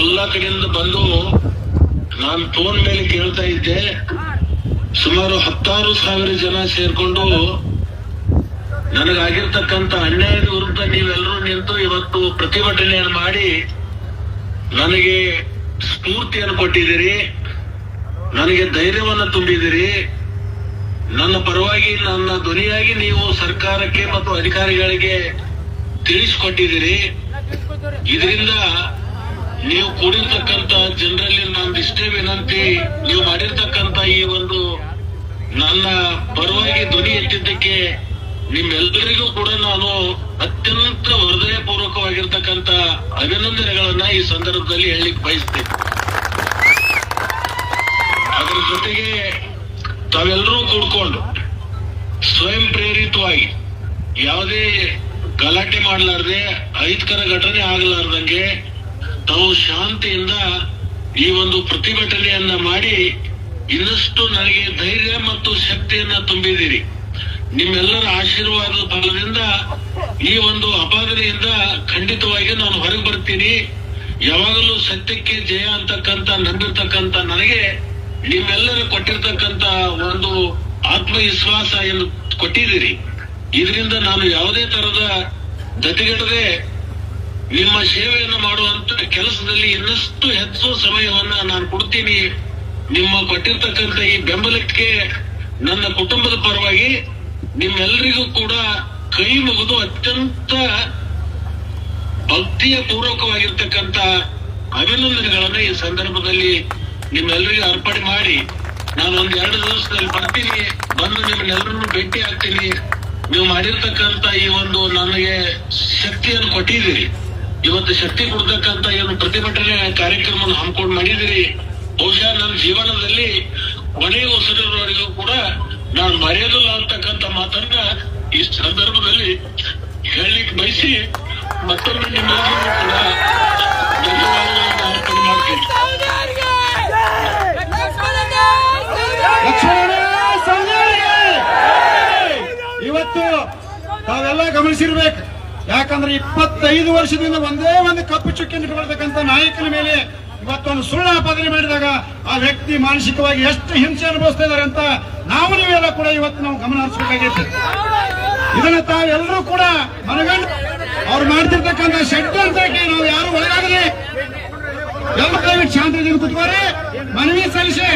ಎಲ್ಲ ಕಡೆಯಿಂದ ಬಂದು ನಾನು ಫೋನ್ ಮೇಲೆ ಕೇಳ್ತಾ ಇದ್ದೆ. ಸುಮಾರು ಹತ್ತಾರು ಸಾವಿರ ಜನ ಸೇರ್ಕೊಂಡು ನನಗಾಗಿರ್ತಕ್ಕಂಥ ಅನ್ಯಾಯದ ವಿರುದ್ಧ ನೀವೆಲ್ಲರೂ ನಿಂತು ಇವತ್ತು ಪ್ರತಿಭಟನೆಯನ್ನು ಮಾಡಿ ನನಗೆ ಸ್ಫೂರ್ತಿಯನ್ನು ಕೊಟ್ಟಿದ್ದೀರಿ. ನನಗೆ ಧೈರ್ಯವನ್ನು ತುಂಬಿದಿರಿ ನನ್ನ ಪರವಾಗಿ ನನ್ನ ಧ್ವನಿಯಾಗಿ ನೀವು ಸರ್ಕಾರಕ್ಕೆ ಮತ್ತು ಅಧಿಕಾರಿಗಳಿಗೆ ತಿಳಿಸಿಕೊಟ್ಟಿದ್ದೀರಿ. ಇದರಿಂದ ನೀವು ಕೂಡಿರ್ತಕ್ಕಂತ ಜನರಲ್ಲಿ ನಂದು ಇಷ್ಟೇ ವಿನಂತಿ ನೀವು ಮಾಡಿರ್ತಕ್ಕಂತ ಈ ಒಂದು ನನ್ನ ಪರವಾಗಿ ಧ್ವನಿ ಎತ್ತಿದ್ದಕ್ಕೆ ನಿಮ್ಮೆಲ್ಲರಿಗೂ ಕೂಡ ನಾನು ಅತ್ಯಂತ ಹೃದಯಪೂರ್ವಕವಾಗಿರ್ತಕ್ಕಂತ ಅಭಿನಂದನೆಗಳನ್ನ ಈ ಸಂದರ್ಭದಲ್ಲಿ ಹೇಳಲಿಕ್ಕೆ ಬಯಸ್ತೇನೆ. ಅದರ ಜೊತೆಗೆ ತಾವೆಲ್ಲರೂ ಕೂಡ್ಕೊಂಡು ಸ್ವಯಂ ಪ್ರೇರಿತವಾಗಿ ಯಾವುದೇ ಗಲಾಟೆ ಮಾಡಲಾರ್ದೆ, ಅಹಿತಕರ ಘಟನೆ ಆಗಲಾರ್ದಂಗೆ ತಾವು ಶಾಂತಿಯಿಂದ ಈ ಒಂದು ಪ್ರತಿಭಟನೆಯನ್ನ ಮಾಡಿ ಇನ್ನಷ್ಟು ನನಗೆ ಧೈರ್ಯ ಮತ್ತು ಶಕ್ತಿಯನ್ನ ತುಂಬಿದಿರಿ ನಿಮ್ಮೆಲ್ಲರ ಆಶೀರ್ವಾದದ ಫಲದಿಂದ ಈ ಒಂದು ಅಪಾದನೆಯಿಂದ ಖಂಡಿತವಾಗಿ ನಾನು ಹೊರಗೆ ಬರ್ತೀನಿ. ಯಾವಾಗಲೂ ಸತ್ಯಕ್ಕೆ ಜಯ ಅಂತಕ್ಕಂತ ನಂಬಿರ್ತಕ್ಕಂತ ನನಗೆ ನಿಮ್ಮೆಲ್ಲರ ಕೊಟ್ಟಿರ್ತಕ್ಕಂತ ಒಂದು ಆತ್ಮವಿಶ್ವಾಸ ಎಂದು ಕೊಟ್ಟಿದ್ದೀರಿ. ಇದರಿಂದ ನಾನು ಯಾವುದೇ ತರದ ಗತಿಗೆಡದೆ ನಿಮ್ಮ ಸೇವೆಯನ್ನು ಮಾಡುವಂತ ಕೆಲಸದಲ್ಲಿ ಇನ್ನಷ್ಟು ಹೆಚ್ಚು ಸಮಯವನ್ನ ನಾನು ಕೊಡ್ತೀನಿ. ನಿಮ್ಮ ಕೊಟ್ಟಿರ್ತಕ್ಕಂಥ ಈ ಬೆಂಬಲಕ್ಕೆ ನನ್ನ ಕುಟುಂಬದ ಪರವಾಗಿ ನಿಮ್ಮೆಲ್ಲರಿಗೂ ಕೂಡ ಕೈ ಮುಗಿದು ಅತ್ಯಂತ ಭಕ್ತಿಯ ಪೂರ್ವಕವಾಗಿರ್ತಕ್ಕಂಥ ಅಭಿನಂದನೆಗಳನ್ನ ಈ ಸಂದರ್ಭದಲ್ಲಿ ನಿಮ್ಮೆಲ್ಲರಿಗೂ ಅರ್ಪಣೆ ಮಾಡಿ. ನಾನು ಒಂದ್ ಎರಡು ದಿವಸದಲ್ಲಿ ಬರ್ತೀನಿ. ಬಂದು ನಿಮ್ಮನ್ನೆಲ್ಲರನ್ನು ಭೇಟಿ ಆಗ್ತೀನಿ ನೀವು ಮಾಡಿರ್ತಕ್ಕಂತ ಈ ಒಂದು ನನಗೆ ಶಕ್ತಿಯನ್ನು ಕೊಟ್ಟಿದ್ದೀರಿ. ಇವತ್ತು ಶಕ್ತಿ ಕೊಡ್ತಕ್ಕಂತ ಏನು ಪ್ರತಿಭಟನೆ ಕಾರ್ಯಕ್ರಮವನ್ನು ಹಮ್ಮಿಕೊಂಡು ಮಾಡಿದಿರಿ ಬಹುಶಃ ನನ್ನ ಜೀವನದಲ್ಲಿ ಕೊನೆಯ ಉಸಿರಿನವರೆಗೂ ಕೂಡ ನಾನು ಮರೆಯೋದಿಲ್ಲ ಅಂತಕ್ಕಂತ ಮಾತನ್ನ ಈ ಸಂದರ್ಭದಲ್ಲಿ ಹೇಳಲಿಕ್ಕೆ ಬಯಸಿ ಮತ್ತೊಮ್ಮೆ ನಿಮ್ಮೆಲ್ಲರಿಗೂ ಕೂಡ ಇವತ್ತು ತಾವೆಲ್ಲ ಗಮನಿಸಿರ್ಬೇಕು. ಯಾಕಂದ್ರೆ ಇಪ್ಪತ್ತೈದು ವರ್ಷದಿಂದ ಒಂದೇ ಒಂದು ಕಪ್ಪು ಚುಕ್ಕಿಯನ್ನು ಇಟ್ಕೊಳ್ತಕ್ಕಂಥ ನಾಯಕನ ಮೇಲೆ ಇವತ್ತೊಂದು ಸುಳ್ಳು ಆಪಾದನೆ ಮಾಡಿದಾಗ ಆ ವ್ಯಕ್ತಿ ಮಾನಸಿಕವಾಗಿ ಎಷ್ಟು ಹಿಂಸೆ ಅನುಭವಿಸ್ತಾ ಇದ್ದಾರೆ ಅಂತ ನಾವು ನೀವೆಲ್ಲ ಕೂಡ ಇವತ್ತು ನಾವು ಗಮನ ಹರಿಸಬೇಕಾಗೈತೆ ಇದನ್ನ ತಾವೆಲ್ಲರೂ ಕೂಡ ಮನಗಂಡು ಅವ್ರು ಮಾಡ್ತಿರ್ತಕ್ಕಂಥ ಷಡ್ಯಂತ್ರಕ್ಕೆ ನಾವು ಯಾರು ಒಳಗಾಗಲಿ ಎಲ್ಲ ದಯವಿಟ್ಟು ಶಾಂತಿ ಕುತ್ಕೋರಿ ಮನವಿ ಸಲ್ಲಿಸಿ.